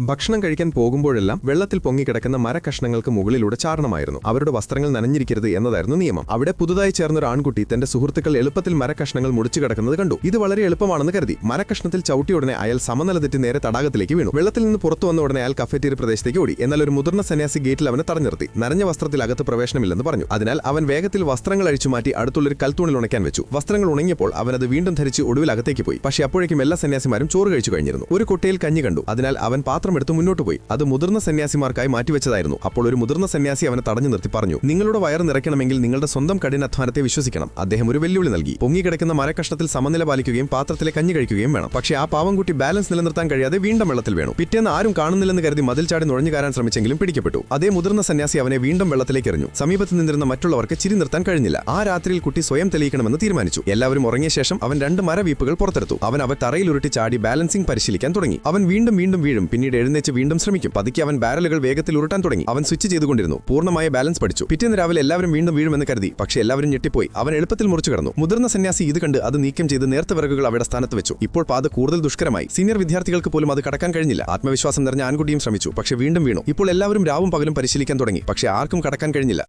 ഭക്ഷണം കഴിക്കാൻ പോകുമ്പോഴെല്ലാം വെള്ളത്തിൽ പൊങ്ങിക്കിടക്കുന്ന മരക്കഷ്ണങ്ങൾക്ക് മുകളിലൂടെ ചാരണമായിരുന്നു. അവരുടെ വസ്ത്രങ്ങൾ നനഞ്ഞിരിക്കരുത് എന്നതായിരുന്നു നിയമം. അവിടെ പുതുതായി ചേർന്ന ഒരു ആൺകുട്ടി തന്റെ സുഹൃത്തുക്കൾ എളുപ്പത്തിൽ മരക്കഷ്ണങ്ങൾ മുടിച്ചു കിടക്കുന്നത് കണ്ടു. ഇത് വളരെ എളുപ്പമാണെന്ന് കരുതി. മരക്കഷ്ണത്തിൽ ചവിട്ടി ഉടനെ അയാൾ സമനില തെറ്റി നേരെ തടാകത്തിലേക്ക് വീണു. വെള്ളത്തിൽ നിന്ന് പുറത്തു വന്ന ഉടനെ അയാൾ കഫേറ്റീരി പ്രദേശത്തേക്ക് ഓടി. എന്നാൽ ഒരു മുതിർന്ന സന്യാസി ഗേറ്റിൽ അവനെ തടഞ്ഞിർത്തി നനഞ്ഞ വസ്ത്രത്തിൽ അകത്ത് പ്രവേശനമില്ലെന്ന് പറഞ്ഞു. അതിനാൽ അവൻ വേഗത്തിൽ വസ്ത്രങ്ങൾ അഴിച്ചു മാറ്റി അടുത്തുള്ളൊരു കൽത്തൂണിൽ ഉണക്കാൻ വെച്ചു. വസ്ത്രങ്ങൾ ഉണങ്ങിയപ്പോൾ അവൻ അത് വീണ്ടും ധരിച്ച് ഒടുവിൽ അകത്തേക്ക് പോയി. പക്ഷേ അപ്പോഴേക്കും എല്ലാ സന്യാസിമാരും ചോറ് കഴിച്ചു കഴിഞ്ഞിരുന്നു. ഒരു കുട്ടയിൽ കഞ്ഞി കണ്ടു. അതിനാൽ അവൻ പാത്രമെടുത്ത് മുന്നോട്ട് പോയി. അത് മുതിർന്ന സന്യാസിമാർക്കായി മാറ്റിവെച്ചതായിരുന്നു. അപ്പോൾ ഒരു മുതിർന്ന സന്യാസി അവനെ തടഞ്ഞു നിർത്തി പറഞ്ഞു നിങ്ങളുടെ വയർ നിറയ്ക്കണമെങ്കിൽ നിങ്ങളുടെ സ്വന്തം കഠിനാധ്വാനത്തെ വിശ്വസിക്കണം. അദ്ദേഹം ഒരു വെല്ലുവിളി നൽകി. പൊങ്ങിക്കിടക്കുന്ന മരക്കഷ്ണത്തിൽ സമനില പാലിക്കുകയും പാത്രത്തിലെ കഞ്ഞി കഴിക്കുകയും വേണം. പക്ഷേ ആ പാവം കുട്ടി ബാലൻസ് നിലനിർത്താൻ കഴിയാതെ വീണ്ടും വെള്ളത്തിൽ വീണു. പിറ്റേന്ന് ആരും കാണുന്നില്ലെന്ന് കരുതി മതിൽ ചാടി നുഴഞ്ഞു കയറാൻ ശ്രമിച്ചെങ്കിലും പിടിക്കപ്പെട്ടു. അതേ മുതിർന്ന സന്യാസി അവനെ വീണ്ടും വെള്ളത്തിലേക്ക് എറിഞ്ഞു. സമീപത്ത് നിന്നിരുന്ന മറ്റുള്ളവർക്ക് ചിരി നിർത്താൻ കഴിഞ്ഞില്ല. ആ രാത്രിയിൽ കുട്ടി സ്വയം തെളിയിക്കണമെന്ന് തീരുമാനിച്ചു. എല്ലാവരും ഉറങ്ങിയ ശേഷം അവൻ രണ്ട് മരവീപ്പുകൾ പുറത്തെടുത്തു. അവൻ അവ തറയിൽ ഉരുട്ടി ചാടി ബാലൻസിംഗ് പരിശീലിക്കാൻ തുടങ്ങി. അവൻ വീണ്ടും വീണ്ടും വീഴും. പിന്നീട് എഴുന്നേച്ച് വീണ്ടും ശ്രമിക്കും. പതുക്കെ അവൻ ബാരലുകൾ വേഗത്തിൽ ഉരുട്ടാൻ തുടങ്ങി. അവൻ സ്വിച്ച് ചെയ്തുകൊണ്ടിരുന്നു. പൂർണമായ ബാലൻസ് പഠിച്ചു. പിറ്റേന്ന് രാവിലെ എല്ലാവരും വീണ്ടും വീഴുമെന്ന് കരുതി. പക്ഷേ എല്ലാവരും ഞെട്ടിപ്പോയി. അവൻ എളുപ്പത്തിൽ മുറിച്ചു കടന്നു. മുതിർന്ന സന്യാസി ഇത് കണ്ട് അത് നീക്കം ചെയ്ത് നേർത്ത വിറകുകൾ അവിടെ സ്ഥാനത്ത് വെച്ചു. ഇപ്പോൾ പാത കൂടുതൽ ദുഷ്കരമായി. സീനിയർ വിദ്യാർത്ഥികൾക്ക് പോലും അത് കടക്കാൻ കഴിഞ്ഞില്ല. ആത്മവിശ്വാസം നിറഞ്ഞ ആൺകുട്ടിയും ശ്രമിച്ചു. പക്ഷേ വീണ്ടും വീണു. ഇപ്പോൾ എല്ലാവരും രാവും പകലും പരിശീലിക്കാൻ തുടങ്ങി. പക്ഷേ ആർക്കും കടക്കാൻ കഴിഞ്ഞില്ല.